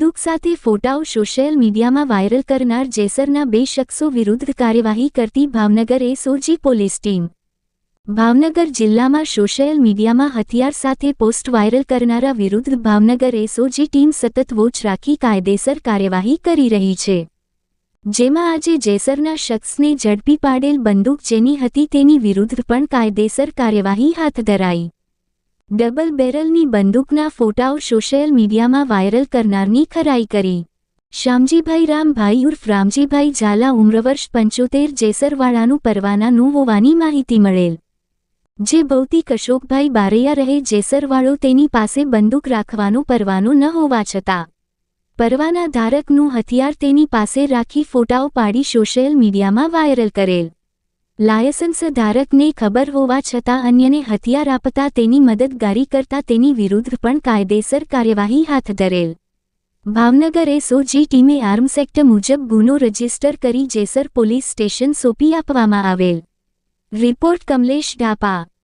બંદૂક સાથે ફોટાઓ સોશિયલ મીડિયામાં વાયરલ કરનાર જેસરના બે શખ્સો વિરુદ્ધ કાર્યવાહી કરતી Bhavnagar SOG police team. Bhavnagar જિલ્લામાં સોશિયલ મીડિયામાં હથિયાર સાથે પોસ્ટ વાયરલ કરનારા વિરુદ્ધ ભાવનગર એસઓજી ટીમ સતત વોચ રાખી કાયદેસર કાર્યવાહી કરી રહી છે. જેમાં આજે જેસરના શખ્સને ઝડપી પાડેલ બંદૂક જેની હતી તેની વિરુદ્ધ પણ કાયદેસર કાર્યવાહી હાથ ધરાઈ. ડબલ બેરલની બંદૂકના ફોટાઓ સોશિયલ મીડિયામાં વાયરલ કરનારની ખરાઈ કરી. શ્યામજીભાઈ રામભાઈ ઉર્ફ રામજીભાઈ ઝાલા ઉમ્રવર્ષ પંચોતેર જેસરવાળાનું પરવાનાનું હોવાની માહિતી મળેલ. જે ભૌતિક અશોકભાઈ બારૈયા રહે જેસરવાળો તેની પાસે બંદૂક રાખવાનો પરવાનો ન હોવા છતાં. પરવાના ધારકનું હથિયાર તેની પાસે રાખી ફોટાઓ પાડી સોશિયલ મીડિયામાં વાયરલ કરેલ. લાયસન્સ ધારકને ખબર હોવા છતાં અન્યને હથિયાર આપતા તેની મદદગારી કરતા તેની વિરુદ્ધ પણ કાયદેસર કાર્યવાહી હાથ ધરેલ. ભાવનગર એસઓજી ટીમે આર્મ્સ મુજબ ગુનો રજિસ્ટર કરી જેસર પોલીસ સ્ટેશન સોંપી આપવામાં આવેલ. રિપોર્ટ કમલેશ ડાપા.